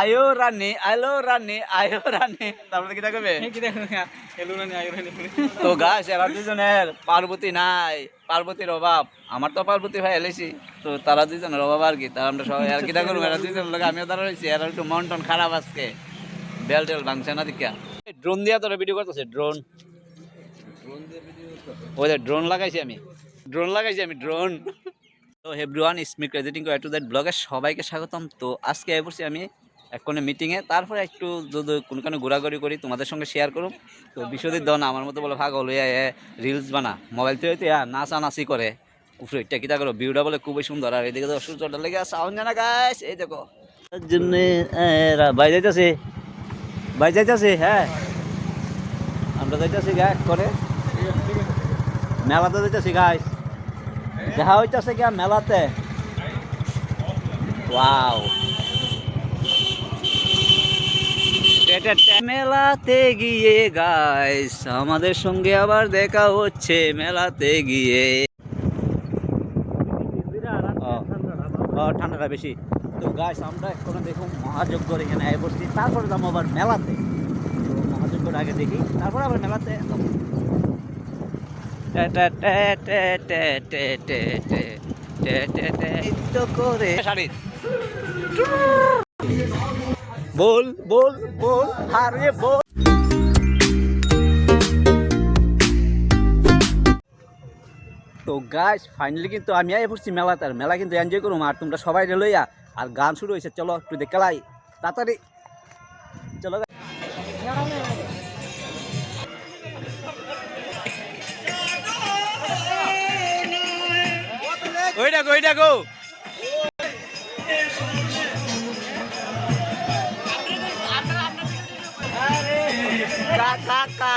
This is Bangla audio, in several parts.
আয়ো রানী আলো রানী আয়ো রানী। তারপরে কি থাকবে তো গাছ এরা দুজনের পার্বতী নাই পার্বতীর অভাব। আমার তো পার্বতী ভাই এলেছি তো তারা দুজনের অভাব আর কি। তারা আমরা সবাই আর কি করব? এরা দুজন লোক আমিও তারা রয়েছি। এরা একটু মন টন খারাপ আজকে। বেল টেল ভাঙছে না দেখা ড্রোন দিয়া তোরা ভিডিও করতেছে ড্রোন ওই ড্রোন লাগাইছি আমি। ড্রোন লাগাইছি আমি ড্রোন তো হেভরিওয়ান স্মিক এডিটিং টু টু দ্যাট ব্লগে সবাইকে স্বাগতম। তো আজকে এ বসছি আমি এক কোনো মিটিংয়ে তারপরে একটু যদি কোনো কোনো ঘোরাঘুরি করি, তোমাদের সঙ্গে শেয়ার করুম। তো বিশ্বজিৎ দাও না, আমার মতো বলে ভাগ হলো এ রিলস বানা। মোবাইল থেকে হইতে নাচা নাচি করে। উপরে ইটা কিতা করো? ভিউটা বলে খুবই সুন্দর। আর এদিকে তো সূর্যটা লেগে সাউন্ড জানা গাছ এই দেখো। তার জন্য যাইতেছে। বাই যাইতেছে হ্যাঁ। আমরা যাইতেছি গাছ করে। মেলাতে যাইতেছি গাছ দেখা হইতেছে কি মেলাতে। ওয়াও। মেলাতে গিয়ে গাইস আমাদের সঙ্গে আবার দেখা হচ্ছে মেলাতে গিয়ে। ঠান্ডাটা বেশি। তো গাইস আমরা এখন দেখুন মহাযজ্ঞর এখানে আয় বসছি। তারপরে যাব আবার মেলাতে। তো মহাযজ্ঞর আগে দেখি তারপর আবার মেলাতে করে বল বল বল, আরে বল। তো গাছ ফাইনালি কিন্তু আমি আই পড়ছি মেলাতে, আর মেলা কিন্তু এনজয় করুম, আর তোমরা সবাই লইয়া, আর গান শুরু হয়েছে চলো একটু দেখে লাই। তাড়াতাড়ি। ডাকো এই কা কাকা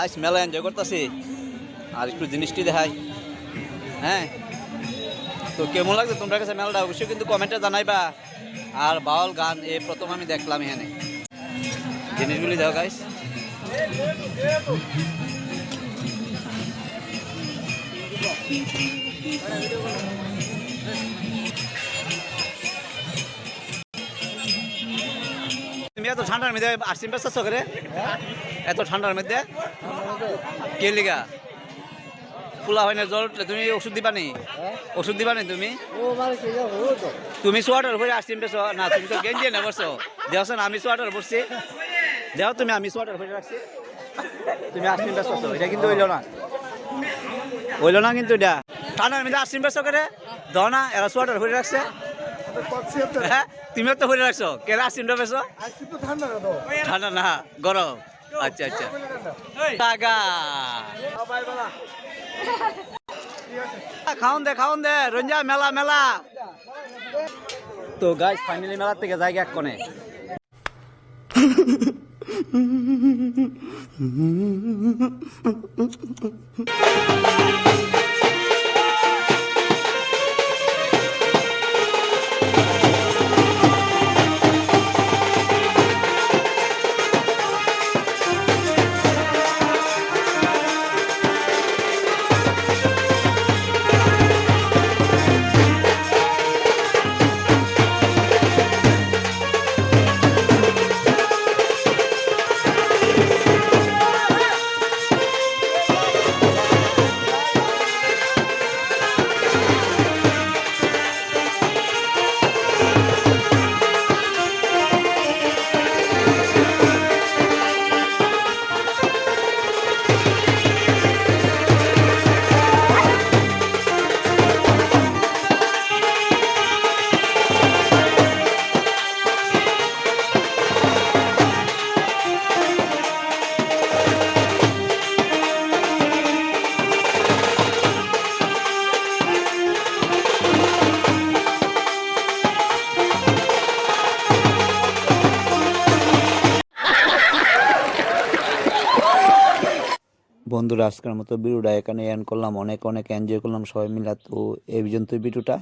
আজ মেলা এনজয় করতেছি। আর একটু জিনিসটি দেখাই। হ্যাঁ? তো কেমন লাগছে তোমরা কাছে মেলাটা? অবশ্যই কিন্তু কমেন্টে জানাইবা। আর বাউল গান এই প্রথম আমি দেখলাম এখানে। জিনিসগুলি দেখো গাইস এত ঠান্ডার মধ্যে আসছিম ব্যস্ত করে এত ঠান্ডার মধ্যে? কে লিগা? ফুলা হয় না উঠলে তুমি ওষুধ দিবা নি? ওষুধ দিবা নি তুমি? তুমি সোয়াটার পরে আসছিম পেছো না তুমি তো গেঞ্জি না বসছো দেওছেন আমি সোয়াটার পরছি। দেও তুমি আমি সোয়াটার পরে রাখছি। তুমি আসছিম পেছো এটা কিন্তু হইল না। হইল না কিন্তু এটা। ঠান্ডার মধ্যে আসছিম পেছো করে? দাও না এরা সোয়াটার পরে রাখছে। হ্যাঁ তুমিও তো পরে রাখছো। কে আসছিমটা পেছো ঠান্ডা না গরম। আচ্ছা আচ্ছা। টাকা। খাওন দে খাওন দে রঞ্জা মেলা মেলা। তো গাছ ফাইনালি মেলার থেকে জায়গা এক কোণে। Mm-hmm. বন্ধুরা, আজকের মতো ভিডিওটা এখানে এন করলাম। অনেক অনেক এনজয় করলাম সবাই মিলা। তো এই পর্যন্ত ভিডিওটা।